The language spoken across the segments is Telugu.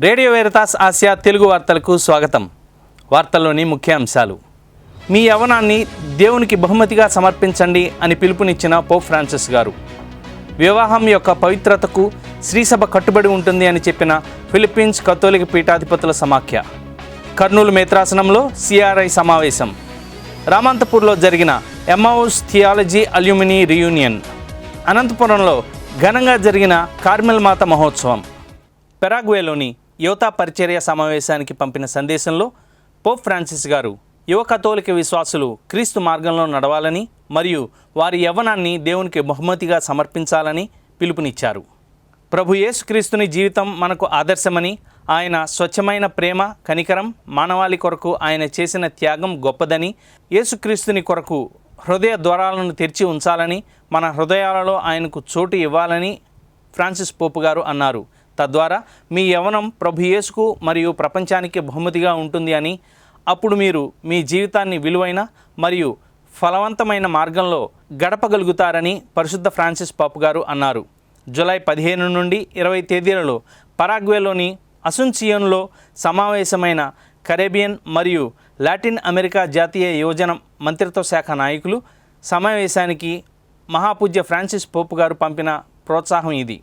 రేడియో వేరతాస్ ఆసియా తెలుగు వార్తలకు స్వాగతం. వార్తల్లోని ముఖ్య అంశాలు. మీ యవనాన్ని దేవునికి బహుమతిగా సమర్పించండి అని పిలుపునిచ్చిన పోప్ ఫ్రాన్సిస్ గారు. వివాహం యొక్క పవిత్రతకు శ్రీసభ కట్టుబడి ఉంటుంది అని చెప్పిన ఫిలిప్పీన్స్ కథోలిక పీఠాధిపతుల సమాఖ్య. కర్నూలు మేత్రాసనంలో సిఆర్ఐ సమావేశం. రామంతపూర్లో జరిగిన ఎమ్మౌస్ థియాలజీ అల్యూమిని రియూనియన్. అనంతపురంలో ఘనంగా జరిగిన కార్మెల్ మాత మహోత్సవం. పెరాగ్వేలోని యువత పరిచర్య సమావేశానికి పంపిన సందేశంలో పోప్ ఫ్రాన్సిస్ గారు యువ కథోలిక విశ్వాసులు క్రీస్తు మార్గంలో నడవాలని మరియు వారి యవ్వనాన్ని దేవునికి బహుమతిగా సమర్పించాలని పిలుపునిచ్చారు. ప్రభు యేసుక్రీస్తుని జీవితం మనకు ఆదర్శమని ఆయన స్వచ్ఛమైన ప్రేమ కనికరం మానవాళి కొరకు ఆయన చేసిన త్యాగం గొప్పదని యేసుక్రీస్తుని కొరకు హృదయ ద్వారాలను తెరిచి ఉంచాలని మన హృదయాలలో ఆయనకు చోటు ఇవ్వాలని ఫ్రాన్సిస్ పోపు గారు అన్నారు. తద్వారా మీ యవనం ప్రభు యేసుకు మరియు ప్రపంచానికి బహుమతిగా ఉంటుంది అని అప్పుడు మీరు మీ జీవితాన్ని విలువైన మరియు ఫలవంతమైన మార్గంలో గడపగలుగుతారని పరిశుద్ధ ఫ్రాన్సిస్ పాపు గారు అన్నారు. జూలై పదిహేను నుండి ఇరవై తేదీలలో పరాగ్వేలోని అసున్సియన్లో సమావేశమైన కరేబియన్ మరియు లాటిన్ అమెరికా జాతీయ యోజన మంత్రిత్వ శాఖ నాయకులు సమావేశానికి మహాపూజ్య ఫ్రాన్సిస్ పోపు గారు పంపిన ప్రోత్సాహం ఇది.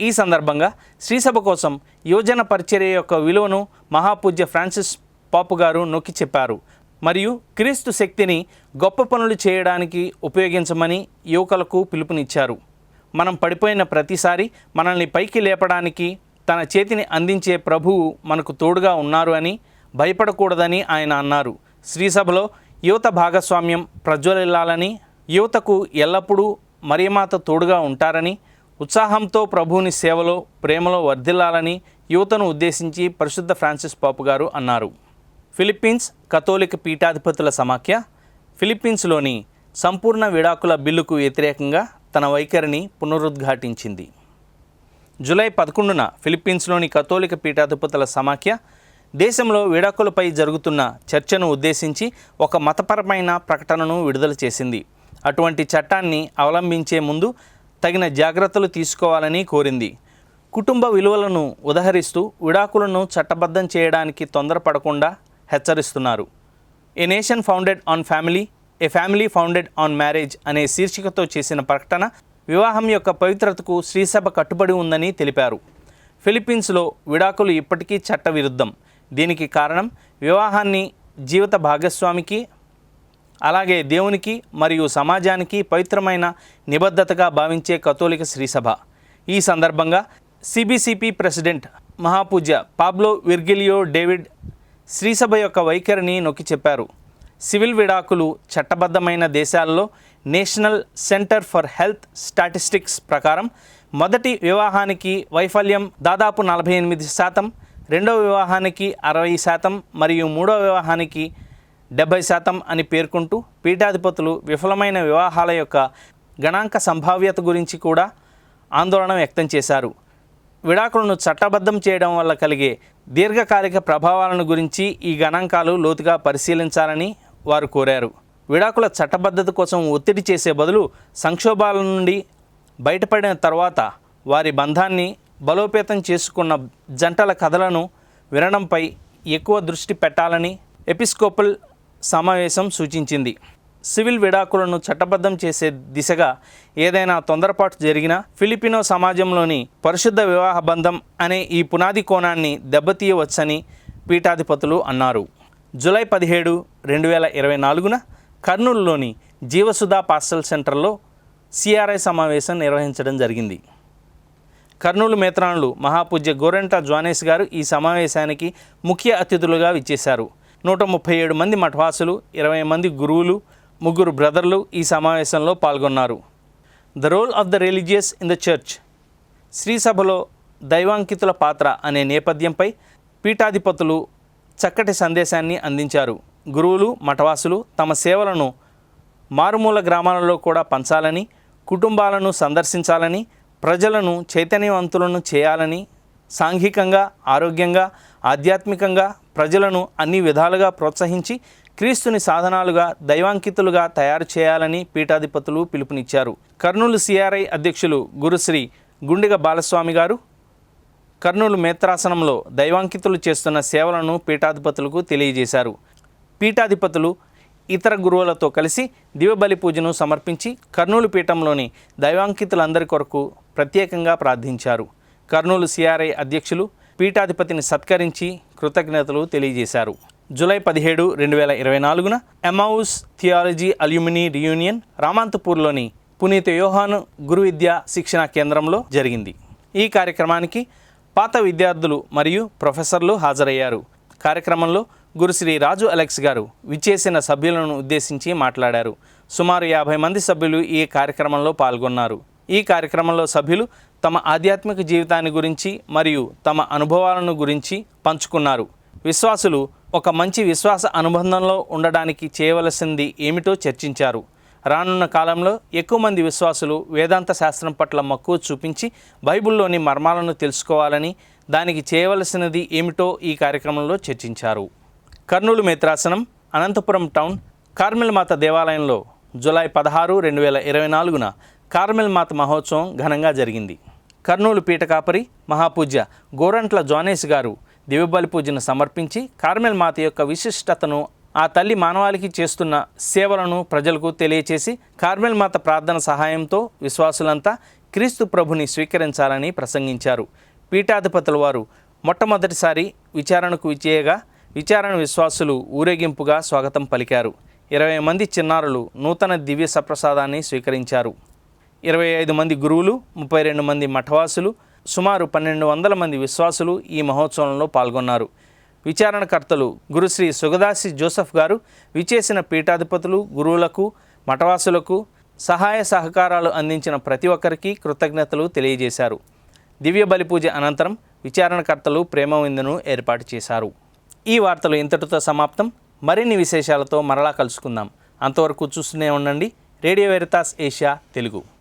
ఈ సందర్భంగా శ్రీసభ కోసం యువజన పరిచర్య యొక్క విలువను మహాపూజ్య ఫ్రాన్సిస్ పాపు గారు నొక్కి చెప్పారు. మరియు క్రీస్తు శక్తిని గొప్ప పనులు చేయడానికి ఉపయోగించమని యువకులకు పిలుపునిచ్చారు. మనం పడిపోయిన ప్రతిసారి మనల్ని పైకి లేపడానికి తన చేతిని అందించే ప్రభువు మనకు తోడుగా ఉన్నారు అని భయపడకూడదని ఆయన అన్నారు. శ్రీసభలో యువత భాగస్వామ్యం ప్రజ్వలిల్లాలని యువతకు ఎల్లప్పుడూ మరియమాత తోడుగా ఉంటారని ఉత్సాహంతో ప్రభువుని సేవలో ప్రేమలో వర్ధిల్లాలని యువతను ఉద్దేశించి పరిశుద్ధ ఫ్రాన్సిస్ పాపు గారు అన్నారు. ఫిలిప్పీన్స్ కథోలిక పీఠాధిపతుల సమాఖ్య ఫిలిప్పీన్స్లోని సంపూర్ణ విడాకుల బిల్లుకు వ్యతిరేకంగా తన వైఖరిని పునరుద్ఘాటించింది. జూలై పదకొండున ఫిలిప్పీన్స్లోని కథోలిక పీఠాధిపతుల సమాఖ్య దేశంలో విడాకులపై జరుగుతున్న చర్చను ఉద్దేశించి ఒక మతపరమైన ప్రకటనను విడుదల చేసింది. అటువంటి చట్టాన్ని అవలంబించే ముందు తగిన జాగ్రత్తలు తీసుకోవాలని కోరింది. కుటుంబ విలువలను ఉదహరిస్తూ విడాకులను చట్టబద్ధం చేయడానికి తొందరపడకుండా హెచ్చరిస్తున్నారు. A nation founded on family a family founded on marriage అనే శీర్షికతో చేసిన ప్రకటన వివాహం యొక్క పవిత్రతకు శ్రీసభ కట్టుబడి ఉందని తెలిపారు. ఫిలిప్పీన్స్లో విడాకులు ఇప్పటికీ చట్టవిరుద్ధం. దీనికి కారణం వివాహాన్ని జీవిత భాగస్వామికి అలాగే దేవునికి మరియు సమాజానికి పవిత్రమైన నిబద్ధతగా భావించే కథోలిక శ్రీసభ. ఈ సందర్భంగా సిబిసిపి ప్రెసిడెంట్ మహాపూజ్య పాబ్లో విర్గిలియో డేవిడ్ శ్రీసభ యొక్క వైఖరిని నొక్కి చెప్పారు. సివిల్ విడాకులు చట్టబద్ధమైన దేశాల్లో national centre for health statistics ప్రకారం మొదటి వివాహానికి వైఫల్యం దాదాపు నలభై ఎనిమిది శాతం రెండవ వివాహానికి అరవై శాతం మరియు మూడవ వివాహానికి డెబ్బై శాతం అని పేర్కొంటూ పీఠాధిపతులు విఫలమైన వివాహాల యొక్క గణాంక సంభావ్యత గురించి కూడా ఆందోళన వ్యక్తం చేశారు. విడాకులను చట్టబద్ధం చేయడం వల్ల కలిగే దీర్ఘకాలిక ప్రభావాలను గురించి ఈ గణాంకాలు లోతుగా పరిశీలించాలని వారు కోరారు. విడాకుల చట్టబద్ధత కోసం ఒత్తిడి చేసే బదులు సంక్షోభాల నుండి బయటపడిన తర్వాత వారి బంధాన్ని బలోపేతం చేసుకున్న జంటల కథలను వినడంపై ఎక్కువ దృష్టి పెట్టాలని ఎపిస్కోపల్ సమావేశం సూచించింది. సివిల్ విడాకులను చట్టబద్ధం చేసే దిశగా ఏదైనా తొందరపాటు జరిగినా ఫిలిపినో సమాజంలోని పరిశుద్ధ వివాహ బంధం అనే ఈ పునాది కోణాన్ని దెబ్బతీయవచ్చని పీఠాధిపతులు అన్నారు. జూలై పదిహేడు రెండు వేల ఇరవై నాలుగున కర్నూలులోని జీవసుధా పాస్టల్ సెంటర్లో సిఆర్ఐ సమావేశం నిర్వహించడం జరిగింది. కర్నూలు మేత్రానులు మహాపూజ్య గోరెంట జ్వానేష్ గారు ఈ సమావేశానికి ముఖ్య అతిథులుగా విచ్చేశారు. నూట ముప్పై ఏడు మంది మఠవాసులు ఇరవై మంది గురువులు ముగ్గురు బ్రదర్లు ఈ సమావేశంలో పాల్గొన్నారు. The role of the religious in the church. శ్రీసభలో దైవాంకితుల పాత్ర అనే నేపథ్యంపై పీఠాధిపతులు చక్కటి సందేశాన్ని అందించారు. గురువులు మఠవాసులు తమ సేవలను మారుమూల గ్రామాలలో కూడా పంచాలని కుటుంబాలను సందర్శించాలని ప్రజలను చైతన్యవంతులను చేయాలని సాంఘికంగా ఆరోగ్యంగా ఆధ్యాత్మికంగా ప్రజలను అన్ని విధాలుగా ప్రోత్సహించి క్రీస్తుని సాధనాలుగా దైవాంకితులుగా తయారు చేయాలని పీఠాధిపతులు పిలుపునిచ్చారు. కర్నూలు సిఆర్ఐ అధ్యక్షులు గురుశ్రీ గుండిగ బాలస్వామి గారు కర్నూలు మేత్రాసనంలో దైవాంకితులు చేస్తున్న సేవలను పీఠాధిపతులకు తెలియజేశారు. పీఠాధిపతులు ఇతర గురువులతో కలిసి దివబలి పూజను సమర్పించి కర్నూలు పీఠంలోని దైవాంకితులందరి కొరకు ప్రత్యేకంగా ప్రార్థించారు. కర్నూలు సిఆర్ఐ అధ్యక్షులు పీఠాధిపతిని సత్కరించి కృతజ్ఞతలు తెలియజేశారు. జూలై పదిహేడు రెండు వేల ఇరవై నాలుగున ఎమౌస్ థియాలజీ అల్యూమినీ రియూనియన్ రామాంతపూర్లోని పునీత యోహాను గురు విద్యా శిక్షణా కేంద్రంలో జరిగింది. ఈ కార్యక్రమానికి పాత విద్యార్థులు మరియు ప్రొఫెసర్లు హాజరయ్యారు. కార్యక్రమంలో గురుశ్రీ రాజు అలెక్స్ గారు విచ్చేసిన సభ్యులను ఉద్దేశించి మాట్లాడారు. సుమారు యాభై మంది సభ్యులు ఈ కార్యక్రమంలో పాల్గొన్నారు. ఈ కార్యక్రమంలో సభ్యులు తమ ఆధ్యాత్మిక జీవితాన్ని గురించి మరియు తమ అనుభవాలను గురించి పంచుకున్నారు. విశ్వాసులు ఒక మంచి విశ్వాస అనుబంధంలో ఉండడానికి చేయవలసింది ఏమిటో చర్చించారు. రానున్న కాలంలో ఎక్కువ మంది విశ్వాసులు వేదాంత శాస్త్రం పట్ల మక్కువ చూపించి బైబిల్లోని మర్మాలను తెలుసుకోవాలని దానికి చేయవలసినది ఏమిటో ఈ కార్యక్రమంలో చర్చించారు. కర్నూలు మేత్రాసనం అనంతపురం టౌన్ కార్మిల్ మాత దేవాలయంలో జూలై పదహారు రెండు వేల ఇరవై నాలుగున కార్మిల్ మాత మహోత్సవం ఘనంగా జరిగింది. కర్నూలు పీఠకాపరి మహాపూజ్య గోరంట్ల జోనేష్ గారు దివ్యబలి పూజను సమర్పించి కార్మెల్ మాత యొక్క విశిష్టతను ఆ తల్లి మానవాళికి చేస్తున్న సేవలను ప్రజలకు తెలియచేసి కార్మెల్ మాత ప్రార్థన సహాయంతో విశ్వాసులంతా క్రీస్తు ప్రభుని స్వీకరించాలని ప్రసంగించారు. పీఠాధిపతుల వారు మొట్టమొదటిసారి విచారణకు విచేయగా విచారణ విశ్వాసులు ఊరేగింపుగా స్వాగతం పలికారు. ఇరవై మంది చిన్నారులు నూతన దివ్య సప్రసాదాన్ని స్వీకరించారు. ఇరవై ఐదు మంది గురువులు ముప్పై రెండు మంది మఠవాసులు సుమారు పన్నెండు వందల మంది విశ్వాసులు ఈ మహోత్సవంలో పాల్గొన్నారు. విచారణకర్తలు గురుశ్రీ సుగదాసి జోసఫ్ గారు విచేసిన పీఠాధిపతులు గురువులకు మఠవాసులకు సహాయ సహకారాలు అందించిన ప్రతి ఒక్కరికి కృతజ్ఞతలు తెలియజేశారు. దివ్య బలి పూజ అనంతరం విచారణకర్తలు ప్రేమ విందును ఏర్పాటు చేశారు. ఈ వార్తలు ఇంతటితో సమాప్తం. మరిన్ని విశేషాలతో మరలా కలుసుకుందాం. అంతవరకు చూస్తూనే ఉండండి. Radio Veritas Asia Telugu.